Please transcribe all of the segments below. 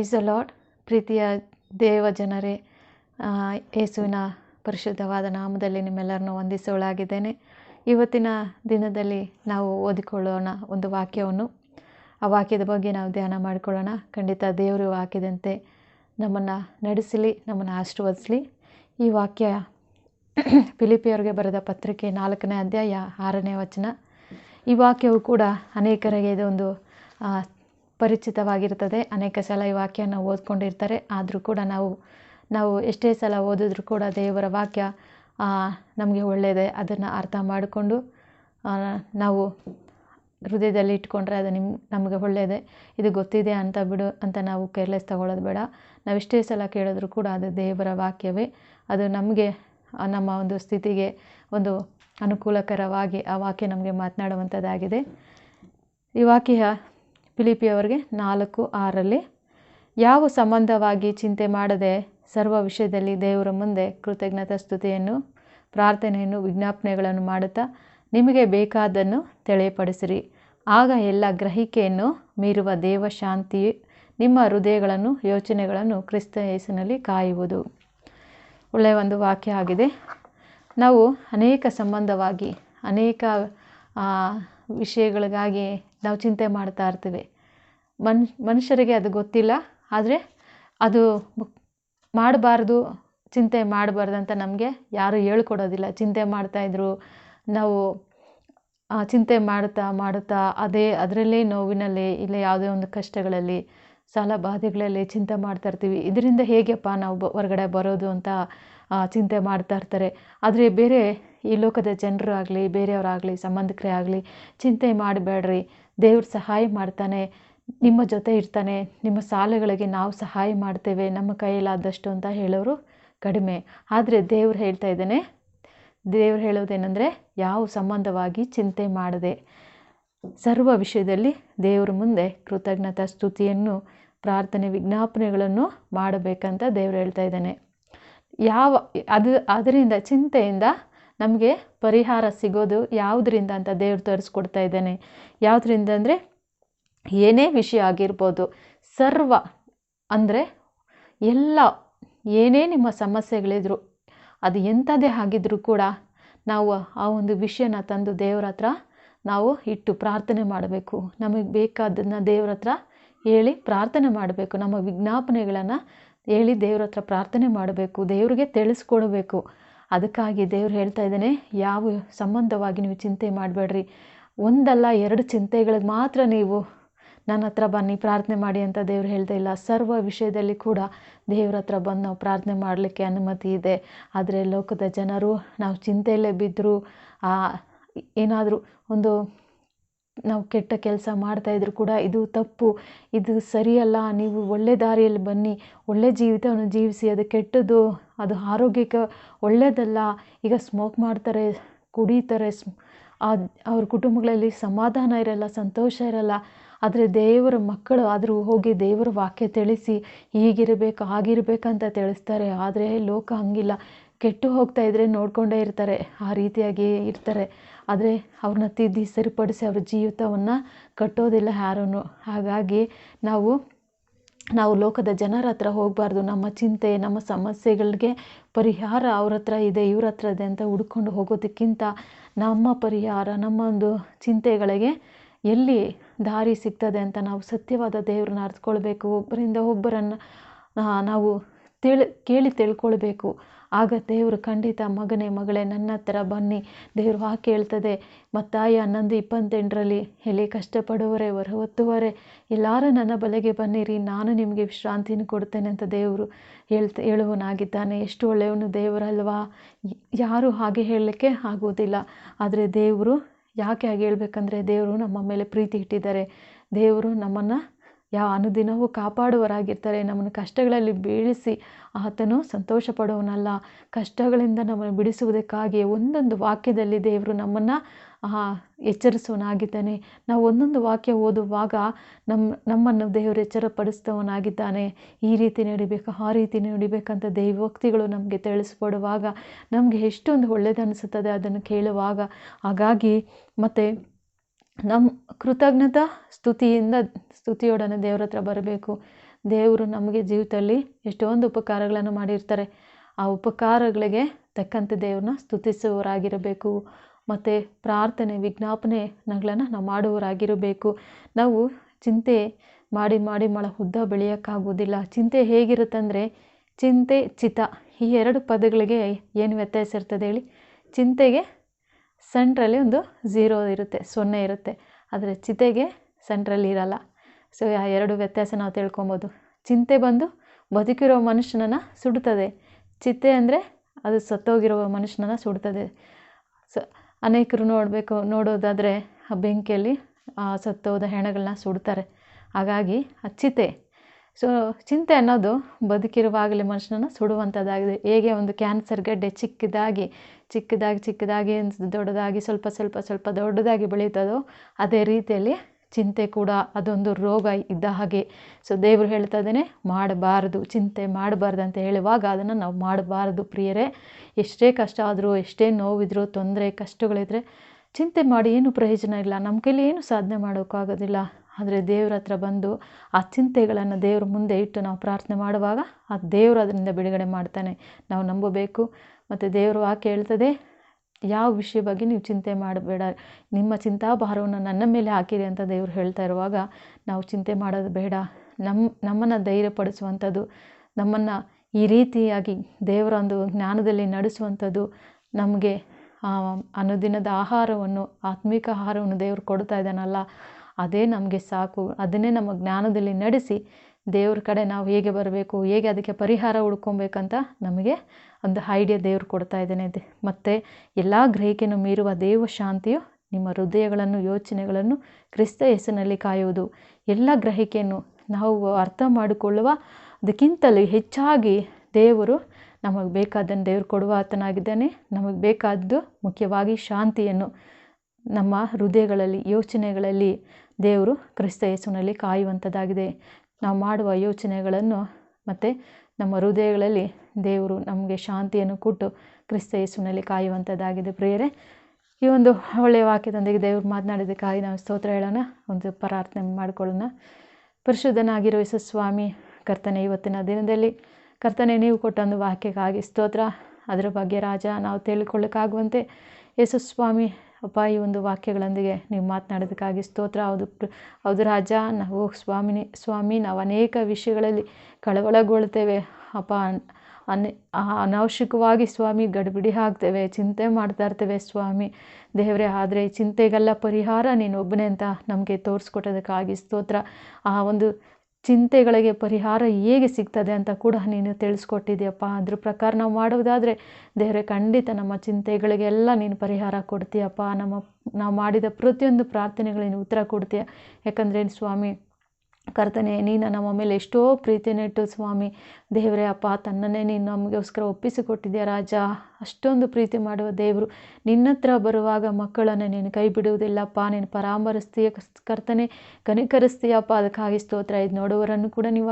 Price lord ಪ್ರೀತಿಯ ದೇವ ಜನರೇ ಯೇಸುವಿನ ಪರಿಶುದ್ಧವಾದ ನಾಮದಲ್ಲಿ ನಿಮ್ಮೆಲ್ಲರನ್ನು ವಂದಿಸೋಳಾಗಿದ್ದೇನೆ ಇವತ್ತಿನ ದಿನದಲ್ಲಿ ನಾವು ಓದಿಕೊಳ್ಳೋಣ ಒಂದು ವಾಕ್ಯವನ್ನು. ಆ ವಾಕ್ಯದ ಬಗ್ಗೆ ನಾವು ಧ್ಯಾನ ಮಾಡಿಕೊಳ್ಳೋಣ. ಖಂಡಿತ ದೇವರು ವಾಕ್ಯದಂತೆ ನಮ್ಮನ್ನು ನಡೆಸಲಿ, ನಮ್ಮನ್ನು ಆಶೀರ್ವದಿಸಲಿ. ಈ ವಾಕ್ಯ ಫಿಲಿಪಿಯವ್ರಿಗೆ ಬರೆದ ಪತ್ರಿಕೆ ನಾಲ್ಕನೇ ಅಧ್ಯಾಯ ಆರನೇ ವಚನ. ಈ ವಾಕ್ಯವು ಕೂಡ ಅನೇಕರಿಗೆ ಇದೊಂದು ಪರಿಚಿತವಾಗಿರ್ತದೆ ಅನೇಕ ಸಲ ಈ ವಾಕ್ಯನ ಓದ್ಕೊಂಡಿರ್ತಾರೆ. ಆದರೂ ಕೂಡ ನಾವು ನಾವು ಎಷ್ಟೇ ಸಲ ಓದಿದ್ರೂ ಕೂಡ ದೇವರ ವಾಕ್ಯ ನಮಗೆ ಒಳ್ಳೆಯದೇ ಅದನ್ನು ಅರ್ಥ ಮಾಡಿಕೊಂಡು ನಾವು ಹೃದಯದಲ್ಲಿ ಇಟ್ಕೊಂಡ್ರೆ ಅದು ನಿಮ್ಮ ನಮಗೆ ಒಳ್ಳೆಯದೇ ಇದು ಗೊತ್ತಿದೆ ಅಂತ ಬಿಡು ಅಂತ ನಾವು ಕೇರ್ಲೆಸ್ ತಗೊಳ್ಳೋದು ಬೇಡ. ನಾವು ಎಷ್ಟೇ ಸಲ ಕೇಳಿದ್ರು ಕೂಡ ಅದು ದೇವರ ವಾಕ್ಯವೇ. ಅದು ನಮಗೆ ನಮ್ಮ ಒಂದು ಸ್ಥಿತಿಗೆ ಒಂದು ಅನುಕೂಲಕರವಾಗಿ ಆ ವಾಕ್ಯ ನಮಗೆ ಮಾತನಾಡುವಂಥದ್ದಾಗಿದೆ. ಈ ವಾಕ್ಯ ಫಿಲಿಪಿಯವರಿಗೆ ನಾಲ್ಕು ಆರಲ್ಲಿ ಯಾವ ಸಂಬಂಧವಾಗಿ ಚಿಂತೆ ಮಾಡದೆ ಸರ್ವ ವಿಷಯದಲ್ಲಿ ದೇವರ ಮುಂದೆ ಕೃತಜ್ಞತಾ ಸ್ತುತಿಯನ್ನು, ಪ್ರಾರ್ಥನೆಯನ್ನು, ವಿಜ್ಞಾಪನೆಗಳನ್ನು ಮಾಡುತ್ತಾ ನಿಮಗೆ ಬೇಕಾದ್ದನ್ನು ತಿಳಿಯಪಡಿಸಿರಿ ಆಗ ಎಲ್ಲ ಗ್ರಹಿಕೆಯನ್ನು ಮೀರುವ ದೇವಶಾಂತಿ ನಿಮ್ಮ ಹೃದಯಗಳನ್ನು, ಯೋಚನೆಗಳನ್ನು ಕ್ರಿಸ್ತ ಯೇಸುನಲ್ಲಿ ಕಾಯುವುದು. ಒಳ್ಳೆಯ ಒಂದು ವಾಕ್ಯ ಆಗಿದೆ. ನಾವು ಅನೇಕ ಸಂಬಂಧವಾಗಿ, ಅನೇಕ ವಿಷಯಗಳಿಗಾಗಿ ನಾವು ಚಿಂತೆ ಮಾಡ್ತಾ ಇರ್ತೀವಿ. ಮನ್, ಮನುಷ್ಯರಿಗೆ ಅದು ಗೊತ್ತಿಲ್ಲ, ಆದರೆ ಅದು ಮಾಡಬಾರ್ದು, ಚಿಂತೆ ಮಾಡಬಾರ್ದು ಅಂತ ನಮಗೆ ಯಾರೂ ಹೇಳ್ಕೊಡೋದಿಲ್ಲ. ಚಿಂತೆ ಮಾಡ್ತಾಯಿದ್ರು ನಾವು ಚಿಂತೆ ಮಾಡ್ತಾ ಮಾಡುತ್ತಾ, ಅದೇ ಅದರಲ್ಲೇ ನೋವಿನಲ್ಲಿ, ಇಲ್ಲ ಯಾವುದೇ ಒಂದು ಕಷ್ಟಗಳಲ್ಲಿ, ಸಾಲ ಬಾಧೆಗಳಲ್ಲಿ ಚಿಂತೆ ಮಾಡ್ತಾ ಇರ್ತೀವಿ. ಇದರಿಂದ ಹೇಗೆಪ್ಪ ನಾವು ಬ- ಹೊರಗಡೆ ಬರೋದು ಅಂತ ಚಿಂತೆ ಮಾಡ್ತಾ ಇರ್ತಾರೆ. ಆದರೆ ಬೇರೆ ಈ ಲೋಕದ ಜನರು ಆಗಲಿ, ಬೇರೆಯವರಾಗಲಿ, ಸಂಬಂಧಿಕರೇ ಆಗಲಿ, ಚಿಂತೆ ಮಾಡಬೇಡ್ರಿ. ದೇವ್ರು ಸಹಾಯ ಮಾಡ್ತಾನೆ, ನಿಮ್ಮ ಜೊತೆ ಇರ್ತಾನೆ, ನಿಮ್ಮ ಸಾಲಗಳಿಗೆ ನಾವು ಸಹಾಯ ಮಾಡ್ತೇವೆ, ನಮ್ಮ ಕೈಯಲ್ಲಾದಷ್ಟು ಅಂತ ಹೇಳೋರು ಕಡಿಮೆ. ಆದರೆ ದೇವ್ರು ಹೇಳ್ತಾ ಇದ್ದಾನೆ, ದೇವ್ರು ಹೇಳೋದೇನೆಂದರೆ ಯಾವ ಸಂಬಂಧವಾಗಿ ಚಿಂತೆ ಮಾಡದೆ, ಸರ್ವ ವಿಷಯದಲ್ಲಿ ದೇವರ ಮುಂದೆ ಕೃತಜ್ಞತಾ ಸ್ತುತಿಯನ್ನು, ಪ್ರಾರ್ಥನೆ ವಿಜ್ಞಾಪನೆಗಳನ್ನು ಮಾಡಬೇಕಂತ ದೇವ್ರು ಹೇಳ್ತಾ ಇದ್ದಾನೆ. ಯಾವ, ಅದು, ಅದರಿಂದ ಚಿಂತೆಯಿಂದ ನಮಗೆ ಪರಿಹಾರ ಸಿಗೋದು ಯಾವುದರಿಂದ ಅಂತ ದೇವ್ರು ತೋರಿಸ್ಕೊಡ್ತಾ ಇದ್ದಾನೆ. ಯಾವುದರಿಂದ ಅಂದರೆ ಏನೇ ವಿಷಯ ಆಗಿರ್ಬೋದು, ಸರ್ವ ಅಂದರೆ ಎಲ್ಲ, ಏನೇ ನಿಮ್ಮ ಸಮಸ್ಯೆಗಳಿದ್ರು, ಅದು ಎಂಥದೇ ಆಗಿದ್ರೂ ಕೂಡ ನಾವು ಆ ಒಂದು ವಿಷಯನ ತಂದು ದೇವ್ರ ಹತ್ರ ನಾವು ಇಟ್ಟು ಪ್ರಾರ್ಥನೆ ಮಾಡಬೇಕು. ನಮಗೆ ಬೇಕಾದನ್ನು ದೇವ್ರ ಹತ್ರ ಹೇಳಿ ಪ್ರಾರ್ಥನೆ ಮಾಡಬೇಕು. ನಮ್ಮ ವಿಜ್ಞಾಪನೆಗಳನ್ನು ಹೇಳಿ ದೇವ್ರ ಹತ್ರ ಪ್ರಾರ್ಥನೆ ಮಾಡಬೇಕು. ದೇವ್ರಿಗೆ ತಿಳಿಸ್ಕೊಡ್ಬೇಕು. ಅದಕ್ಕಾಗಿ ದೇವ್ರು ಹೇಳ್ತಾ ಇದ್ದಾನೆ, ಯಾವ ಸಂಬಂಧವಾಗಿ ನೀವು ಚಿಂತೆ ಮಾಡಬೇಡ್ರಿ. ಒಂದಲ್ಲ, ಎರಡು ಚಿಂತೆಗಳಿಗೆ ಮಾತ್ರ ನೀವು ನನ್ನ ಹತ್ರ ಬನ್ನಿ, ಪ್ರಾರ್ಥನೆ ಮಾಡಿ ಅಂತ ದೇವ್ರು ಹೇಳ್ತಾ ಇಲ್ಲ. ಸರ್ವ ವಿಷಯದಲ್ಲಿ ಕೂಡ ದೇವ್ರ ಹತ್ರ ಬಂದು ನಾವು ಪ್ರಾರ್ಥನೆ ಮಾಡಲಿಕ್ಕೆ ಅನುಮತಿ ಇದೆ. ಆದರೆ ಲೋಕದ ಜನರು ನಾವು ಚಿಂತೆಯಲ್ಲೇ ಬಿದ್ದರೂ ಏನಾದರೂ ಒಂದು ನಾವು ಕೆಟ್ಟ ಕೆಲಸ ಮಾಡ್ತಾಯಿದ್ರು ಕೂಡ ಇದು ತಪ್ಪು, ಇದು ಸರಿಯಲ್ಲ, ನೀವು ಒಳ್ಳೆ ದಾರಿಯಲ್ಲಿ ಬನ್ನಿ, ಒಳ್ಳೆ ಜೀವಿತವನ್ನು ಜೀವಿಸಿ, ಅದು ಕೆಟ್ಟದ್ದು ಅದು ಆರೋಗ್ಯಕ್ಕೆ ಒಳ್ಳೆಯದಲ್ಲ ಈಗ ಸ್ಮೋಕ್ ಮಾಡ್ತಾರೆ, ಕುಡಿತಾರೆ ಅವ್ರ ಕುಟುಂಬಗಳಲ್ಲಿ ಸಮಾಧಾನ ಇರಲ್ಲ, ಸಂತೋಷ ಇರಲ್ಲ. ಆದರೆ ದೇವರ ಮಕ್ಕಳು ಆದರೂ ಹೋಗಿ ದೇವರ ವಾಕ್ಯ ತಿಳಿಸಿ, ಹೀಗಿರಬೇಕು ಹಾಗಿರ್ಬೇಕಂತ ತಿಳಿಸ್ತಾರೆ. ಆದರೆ ಲೋಕ ಹಂಗಿಲ್ಲ. ಕೆಟ್ಟು ಹೋಗ್ತಾ ಇದ್ದರೆ ನೋಡ್ಕೊಂಡೇ ಇರ್ತಾರೆ, ಆ ರೀತಿಯಾಗಿ ಇರ್ತಾರೆ. ಆದರೆ ಅವ್ರನ್ನ ತಿದ್ದಿ ಸರಿಪಡಿಸಿ ಅವ್ರ ಜೀವಿತವನ್ನು ಕಟ್ಟೋದಿಲ್ಲ ಯಾರೂ ಹಾಗಾಗಿ ನಾವು ನಾವು ಲೋಕದ ಜನರ ಹತ್ರ ಹೋಗಬಾರ್ದು, ನಮ್ಮ ಚಿಂತೆ, ನಮ್ಮ ಸಮಸ್ಯೆಗಳಿಗೆ ಪರಿಹಾರ ಅವ್ರ ಹತ್ರ ಇದೆ, ಇವ್ರ ಹತ್ರ ಇದೆ ಅಂತ ಹುಡ್ಕೊಂಡು ಹೋಗೋದಕ್ಕಿಂತ ನಮ್ಮ ಪರಿಹಾರ, ನಮ್ಮ ಒಂದು ಚಿಂತೆಗಳಿಗೆ ಎಲ್ಲಿ ದಾರಿ ಸಿಗ್ತದೆ ಅಂತ ನಾವು ಸತ್ಯವಾದ ದೇವ್ರನ್ನ ಅರ್ಥಕೊಳ್ಬೇಕು ಒಬ್ಬರಿಂದ ಒಬ್ಬರನ್ನು ನಾವು ತಿಳಿ, ಕೇಳಿ ತಿಳ್ಕೊಳ್ಬೇಕು. ಆಗ ದೇವರು ಖಂಡಿತ ಮಗನೇ, ಮಗಳೇ, ನನ್ನ ಹತ್ರ ಬನ್ನಿ. ದೇವರು ವಾಕ್ಯ ಹೇಳ್ತದೆ, ಮತ್ತಾಯ ಹನ್ನೊಂದು ಇಪ್ಪತ್ತೆಂಟರಲ್ಲಿ ಎಲ್ಲಿ ಕಷ್ಟಪಡುವರೆ, ಹೊರ ಹೊತ್ತುವರೆ ಎಲ್ಲಾರ ನನ್ನ ಬಲೆಗೆ ಬನ್ನಿರಿ, ನಾನು ನಿಮಗೆ ವಿಶ್ರಾಂತಿನ ಕೊಡ್ತೇನೆ ಅಂತ ದೇವರು ಹೇಳ್ತ ಹೇಳುವನಾಗಿದ್ದಾನೆ ಎಷ್ಟು ಒಳ್ಳೆಯವನು ದೇವರಲ್ವಾ? ಯಾರು ಹಾಗೆ ಹೇಳಲಿಕ್ಕೆ ಆಗೋದಿಲ್ಲ ಆದರೆ ದೇವರು ಯಾಕೆ ಹಾಗೆ ಹೇಳ್ಬೇಕಂದ್ರೆ, ದೇವರು ನಮ್ಮ ಮೇಲೆ ಪ್ರೀತಿ ಇಟ್ಟಿದ್ದಾರೆ. ದೇವರು ನಮ್ಮನ್ನು ಯಾವ ಅನುದಿನವೂ ಕಾಪಾಡುವರಾಗಿರ್ತಾರೆ ನಮ್ಮನ್ನು ಕಷ್ಟಗಳಲ್ಲಿ ಬೀಳಿಸಿ ಆತನು ಸಂತೋಷ ಪಡುವನಲ್ಲ ಕಷ್ಟಗಳಿಂದ ನಮ್ಮನ್ನು ಬಿಡಿಸುವುದಕ್ಕಾಗಿ ಒಂದೊಂದು ವಾಕ್ಯದಲ್ಲಿ ದೇವರು ನಮ್ಮನ್ನು ಎಚ್ಚರಿಸುವನಾಗಿದ್ದಾನೆ ನಾವು ಒಂದೊಂದು ವಾಕ್ಯ ಓದುವಾಗ ನಮ್ಮ ನಮ್ಮನ್ನು ದೇವರು ಎಚ್ಚರಪಡಿಸ್ತವನಾಗಿದ್ದಾನೆ ಈ ರೀತಿ ನಡಿಬೇಕು, ಆ ರೀತಿ ನಡಿಬೇಕಂತ ದೈವೋಕ್ತಿಗಳು ನಮಗೆ ತಿಳಿಸ್ಕೊಡುವಾಗ ನಮಗೆ ಎಷ್ಟೊಂದು ಒಳ್ಳೆಯದನ್ನಿಸುತ್ತದೆ ಅದನ್ನು ಕೇಳುವಾಗ. ಹಾಗಾಗಿ ಮತ್ತು ನಮ್ಮ ಕೃತಜ್ಞತಾ ಸ್ತುತಿಯಿಂದ ಸ್ತುತಿಯೊಡನೆ ದೇವ್ರ ಹತ್ರ ಬರಬೇಕು. ದೇವರು ನಮಗೆ ಜೀವಿತದಲ್ಲಿ ಎಷ್ಟೊಂದು ಉಪಕಾರಗಳನ್ನು ಮಾಡಿರ್ತಾರೆ. ಆ ಉಪಕಾರಗಳಿಗೆ ತಕ್ಕಂತೆ ದೇವ್ರನ್ನ ಸ್ತುತಿಸುವವರಾಗಿರಬೇಕು. ಮತ್ತು ಪ್ರಾರ್ಥನೆ, ವಿಜ್ಞಾಪನೆಗಳನ್ನು ನಾವು ಮಾಡುವವರಾಗಿರಬೇಕು. ನಾವು ಚಿಂತೆ ಮಾಡಿ ಮಾಡಿ ಮಳ ಉದ್ದ ಬೆಳೆಯೋಕ್ಕಾಗೋದಿಲ್ಲ ಚಿಂತೆ ಹೇಗಿರುತ್ತಂದರೆ ಚಿಂತೆ ಚಿತ ಈ ಎರಡು ಪದಗಳಿಗೆ ಏನು ವ್ಯತ್ಯಾಸ ಇರ್ತದೆ ಹೇಳಿ. ಚಿಂತೆಗೆ ಸೆಂಟ್ರಲ್ಲಿ ಒಂದು ಝೀರೋ ಇರುತ್ತೆ, ಸೊನ್ನೆ ಇರುತ್ತೆ. ಆದರೆ ಚಿತೆಗೆ ಸೆಂಟ್ರಲ್ಲಿ ಇರಲ್ಲ. ಸೊ ಆ ಎರಡು ವ್ಯತ್ಯಾಸ ನಾವು ತಿಳ್ಕೊಬೋದು. ಚಿಂತೆ ಬಂದು ಬದುಕಿರೋ ಮನುಷ್ಯನನ್ನು ಸುಡ್ತದೆ. ಚಿತೆ ಅಂದರೆ ಅದು ಸತ್ತೋಗಿರೋ ಮನುಷ್ಯನನ್ನು ಸುಡ್ತದೆ. ಸ ಅನೇಕರು ನೋಡಬೇಕು, ನೋಡೋದಾದರೆ ಆ ಬೆಂಕಿಯಲ್ಲಿ ಸತ್ತೋದ ಹೆಣಗಳನ್ನ ಸುಡ್ತಾರೆ. ಹಾಗಾಗಿ ಆ ಚಿತೆ ಸೊ ಚಿಂತೆ ಅನ್ನೋದು ಬದುಕಿರುವಾಗಲೇ ಮನುಷ್ಯನನ್ನು ಸುಡುವಂಥದ್ದಾಗಿದೆ. ಹೇಗೆ ಒಂದು ಕ್ಯಾನ್ಸರ್ ಗಡ್ಡೆ ಚಿಕ್ಕದಾಗಿ ಚಿಕ್ಕದಾಗಿ ಚಿಕ್ಕದಾಗಿ ದೊಡ್ಡದಾಗಿ, ಸ್ವಲ್ಪ ಸ್ವಲ್ಪ ಸ್ವಲ್ಪ ದೊಡ್ಡದಾಗಿ ಬೆಳೀತದೋ ಅದೇ ರೀತಿಯಲ್ಲಿ ಚಿಂತೆ ಕೂಡ ಅದೊಂದು ರೋಗ ಇದ್ದ ಹಾಗೆ. ಸೊ ದೇವರು ಹೇಳ್ತಾ ಇದ್ದಾನೆ, ಮಾಡಬಾರ್ದು, ಚಿಂತೆ ಮಾಡಬಾರ್ದು ಅಂತ ಹೇಳುವಾಗ ಅದನ್ನು ನಾವು ಮಾಡಬಾರ್ದು ಪ್ರಿಯರೇ, ಎಷ್ಟೇ ಕಷ್ಟ ಆದರೂ, ಎಷ್ಟೇ ನೋವಿದ್ರೂ, ತೊಂದರೆ, ಕಷ್ಟಗಳಿದ್ರೆ ಚಿಂತೆ ಮಾಡಿ ಏನು ಪ್ರಯೋಜನ ಇಲ್ಲ. ನಮ್ಮ ಕೈಲಿ ಏನು ಸಾಧನೆ ಮಾಡೋಕ್ಕಾಗೋದಿಲ್ಲ. ಆದರೆ ದೇವ್ರ ಹತ್ರ ಬಂದು ಆ ಚಿಂತೆಗಳನ್ನು ದೇವ್ರ ಮುಂದೆ ಇಟ್ಟು ನಾವು ಪ್ರಾರ್ಥನೆ ಮಾಡುವಾಗ ಆ ದೇವರು ಅದರಿಂದ ಬಿಡುಗಡೆ ಮಾಡ್ತಾನೆ. ನಾವು ನಂಬಬೇಕು. ಮತ್ತು ದೇವರು ಆಕೆ ಹೇಳ್ತದೆ ಯಾವ ವಿಷಯ ಬಗ್ಗೆ ನೀವು ಚಿಂತೆ ಮಾಡಬೇಡ. ನಿಮ್ಮ ಚಿಂತಾಭಾರವನ್ನು ನನ್ನ ಮೇಲೆ ಹಾಕಿರಿ ಅಂತ ದೇವರು ಹೇಳ್ತಾ ಇರುವಾಗ ನಾವು ಚಿಂತೆ ಮಾಡೋದು ಬೇಡ. ನಮ್ಮ ನಮ್ಮನ್ನು ಧೈರ್ಯಪಡಿಸುವಂಥದ್ದು, ನಮ್ಮನ್ನು ಈ ರೀತಿಯಾಗಿ ದೇವರ ಒಂದು ಜ್ಞಾನದಲ್ಲಿ ನಡೆಸುವಂಥದ್ದು ನಮಗೆ ಅನುದಿನದ ಆಹಾರವನ್ನು, ಆತ್ಮಿಕ ಆಹಾರವನ್ನು ದೇವರು ಕೊಡ್ತಾ ಇದ್ದಾನಲ್ಲ ಅದೇ ನಮಗೆ ಸಾಕು, ಅದನ್ನೇ ನಮ್ಮ ಜ್ಞಾನದಲ್ಲಿ ನಡೆಸಿ ದೇವ್ರ ಕಡೆ ನಾವು ಹೇಗೆ ಬರಬೇಕು, ಹೇಗೆ ಅದಕ್ಕೆ ಪರಿಹಾರ ಹುಡ್ಕೊಬೇಕಂತ ನಮಗೆ ಒಂದು ಐಡಿಯಾ ದೇವ್ರು ಕೊಡ್ತಾ ಇದ್ದಾನೆ ಮತ್ತು ಎಲ್ಲ ಗ್ರಹಿಕೆಯನ್ನು ಮೀರುವ ದೇವ ಶಾಂತಿಯು ನಿಮ್ಮ ಹೃದಯಗಳನ್ನು, ಯೋಚನೆಗಳನ್ನು ಕ್ರಿಸ್ತ ಹೆಸರಿನಲ್ಲಿ ಕಾಯುವುದು. ಎಲ್ಲ ಗ್ರಹಿಕೆಯನ್ನು ನಾವು ಅರ್ಥ ಮಾಡಿಕೊಳ್ಳುವ ಅದಕ್ಕಿಂತಲೂ ಹೆಚ್ಚಾಗಿ ದೇವರು ನಮಗೆ ಬೇಕಾದ್ದನ್ನು ದೇವರು ಕೊಡುವ ಆತನಾಗಿದ್ದಾನೆ. ನಮಗೆ ಬೇಕಾದ್ದು ಮುಖ್ಯವಾಗಿ ಶಾಂತಿಯನ್ನು. ನಮ್ಮ ಹೃದಯಗಳಲ್ಲಿ, ಯೋಚನೆಗಳಲ್ಲಿ ದೇವರು ಕ್ರಿಸ್ತ ಯೇಸುವಿನಲ್ಲಿ ಕಾಯುವಂಥದ್ದಾಗಿದೆ. ನಾವು ಮಾಡುವ ಯೋಚನೆಗಳನ್ನು ಮತ್ತು ನಮ್ಮ ಹೃದಯಗಳಲ್ಲಿ ದೇವರು ನಮಗೆ ಶಾಂತಿಯನ್ನು ಕೊಟ್ಟು ಕ್ರಿಸ್ತ ಯೇಸುವಿನಲ್ಲಿ ಕಾಯುವಂಥದ್ದಾಗಿದೆ. ಪ್ರಿಯರೇ, ಈ ಒಂದು ಒಳ್ಳೆಯ ವಾಕ್ಯದೊಂದಿಗೆ ದೇವರು ಮಾತನಾಡಿದ್ದಕ್ಕಾಗಿ ನಾವು ಸ್ತೋತ್ರ ಹೇಳೋಣ. ಒಂದು ಪ್ರಾರ್ಥನೆ ಮಾಡಿಕೊಳ್ಳೋಣ. ಪರಿಶುದ್ಧನಾಗಿರೋ ಯೇಸು ಸ್ವಾಮಿ ಕರ್ತನೆ, ಇವತ್ತಿನ ದಿನದಲ್ಲಿ ಕರ್ತನೆ, ನೀವು ಕೊಟ್ಟ ಒಂದು ವಾಕ್ಯಕ್ಕಾಗಿ ಸ್ತೋತ್ರ. ಅದರ ಬಗ್ಗೆ ರಾಜ, ನಾವು ತಿಳ್ಕೊಳ್ಳೋಕ್ಕಾಗುವಂತೆ ಯೇಸು ಸ್ವಾಮಿ ಅಪ್ಪ, ಈ ಒಂದು ವಾಕ್ಯಗಳೊಂದಿಗೆ ನೀವು ಮಾತನಾಡೋದಕ್ಕಾಗಿ ಸ್ತೋತ್ರ. ಹೌದು ಹೌದು ರಾಜ, ನಾವು ಸ್ವಾಮಿನಿ, ಸ್ವಾಮಿ ನಾವು ಅನೇಕ ವಿಷಯಗಳಲ್ಲಿ ಕಳವಳಗೊಳ್ತೇವೆ. ಅಪ್ಪ, ಅನ್ ಅನಾವಶ್ಯಕವಾಗಿ ಸ್ವಾಮಿ, ಗಡಿಬಿಡಿ ಆಗ್ತೇವೆ ಚಿಂತೆ ಮಾಡ್ತಾ ಇರ್ತೇವೆ ಸ್ವಾಮಿ. ದೇವರೇ, ಆದರೆ ಚಿಂತೆಗೆಲ್ಲ ಪರಿಹಾರ ನೀನು ಒಬ್ಬನೇ ಅಂತ ನಮಗೆ ತೋರಿಸ್ಕೊಟ್ಟೋದಕ್ಕಾಗಿ ಸ್ತೋತ್ರ. ಆ ಒಂದು ಚಿಂತೆಗಳಿಗೆ ಪರಿಹಾರ ಹೇಗೆ ಸಿಗ್ತದೆ ಅಂತ ಕೂಡ ನೀನು ತಿಳಿಸ್ಕೊಟ್ಟಿದ್ಯಪ್ಪ. ಅದ್ರ ಪ್ರಕಾರ ನಾವು ಮಾಡೋದಾದರೆ ದೇವರೇ, ಖಂಡಿತ ನಮ್ಮ ಚಿಂತೆಗಳಿಗೆಲ್ಲ ನೀನು ಪರಿಹಾರ ಕೊಡ್ತೀಯಪ್ಪ. ನಮ್ಮ, ನಾವು ಮಾಡಿದ ಪ್ರತಿಯೊಂದು ಪ್ರಾರ್ಥನೆಗಳಿಗೆ ಉತ್ತರ ಕೊಡ್ತೀಯ. ಯಾಕಂದರೆ ಸ್ವಾಮಿ, ಕರ್ತನೆ, ನೀನು ನಮ್ಮ ಮೇಲೆ ಎಷ್ಟೋ ಪ್ರೀತಿನಿಟ್ಟು ಸ್ವಾಮಿ, ದೇವರೇ, ಅಪ್ಪ, ತನ್ನನ್ನೇ ನೀನು ನಮಗೋಸ್ಕರ ಒಪ್ಪಿಸಿಕೊಟ್ಟಿದ್ಯಾ ರಾಜ. ಅಷ್ಟೊಂದು ಪ್ರೀತಿ ಮಾಡುವ ದೇವರು. ನಿನ್ನ ಹತ್ರ ಬರುವಾಗ ಮಕ್ಕಳನ್ನು ನೀನು ಕೈ ಬಿಡುವುದಿಲ್ಲಪ್ಪ ನೀನು ಪರಾಮರಿಸ್ತೀಯ ಕರ್ತನೆ, ಕನಿಕರಿಸ್ತೀಯಪ್ಪ. ಅದಕ್ಕಾಗಿ ಸ್ತೋತ್ರ. ಇದು ನೋಡುವರನ್ನು ಕೂಡ ನೀವು,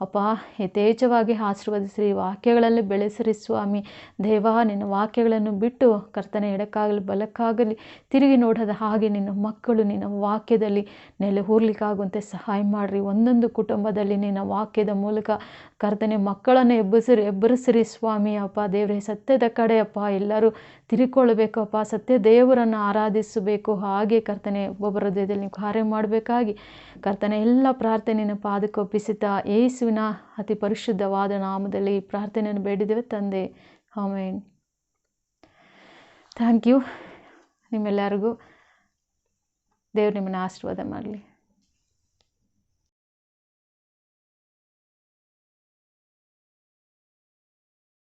ಅಪ್ಪ, ಯಥೇಚ್ಛವಾಗಿ ಆಶೀರ್ವದಿಸ್ರಿ. ವಾಕ್ಯಗಳಲ್ಲಿ ಬೆಳೆಸಿರಿ ಸ್ವಾಮಿ. ದೇವ, ನಿನ್ನ ವಾಕ್ಯಗಳನ್ನು ಬಿಟ್ಟು ಕರ್ತನೆ, ಎಡಕ್ಕಾಗಲಿ, ಬಲಕ್ಕಾಗಲಿ, ತಿರುಗಿ ನೋಡದ ಹಾಗೆ ನಿನ್ನ ಮಕ್ಕಳು ನಿನ್ನ ವಾಕ್ಯದಲ್ಲಿ ನೆಲೆ ಹೂರ್ಲಿಕ್ಕಾಗುವಂತೆ ಸಹಾಯ ಮಾಡಿರಿ. ಒಂದೊಂದು ಕುಟುಂಬದಲ್ಲಿ ನಿನ್ನ ವಾಕ್ಯದ ಮೂಲಕ ಕರ್ತನೆ ಮಕ್ಕಳನ್ನು ಎಬ್ಬಿಸಿರಿ, ಎಬ್ಬರಿಸಿರಿ ಸ್ವಾಮಿ. ಅಪ್ಪ, ದೇವರೇ, ಸತ್ಯದ ಕಡೆ ಅಪ್ಪ ಎಲ್ಲರೂ ತಿರುಕೊಳ್ಬೇಕಪ್ಪ ಸತ್ಯ ದೇವರನ್ನು ಆರಾಧಿಸಬೇಕು. ಹಾಗೆ ಕರ್ತನೆ, ಒಬ್ಬೊಬ್ಬರ ಹೃದಯದಲ್ಲಿ ನೀವು ಕಾರ್ಯ ಮಾಡಬೇಕಾಗಿ ಕರ್ತನೆ, ಎಲ್ಲ ಪ್ರಾರ್ಥನೆಯನ್ನು ಪಾದಕ್ಕೊಪ್ಪಿಸುತ್ತಾ ಯೇಸುವಿನ ಅತಿ ಪರಿಶುದ್ಧವಾದ ನಾಮದಲ್ಲಿ ಪ್ರಾರ್ಥನೆಯನ್ನು ಬೇಡಿದ್ದೇವೆ. ತಂದೆ, ಆಮೇನ್. ಥ್ಯಾಂಕ್ ಯು ನಿಮ್ಮೆಲ್ಲರಿಗೂ ದೇವ್ರು ನಿಮ್ಮನ್ನು ಆಶೀರ್ವಾದ ಮಾಡಲಿ.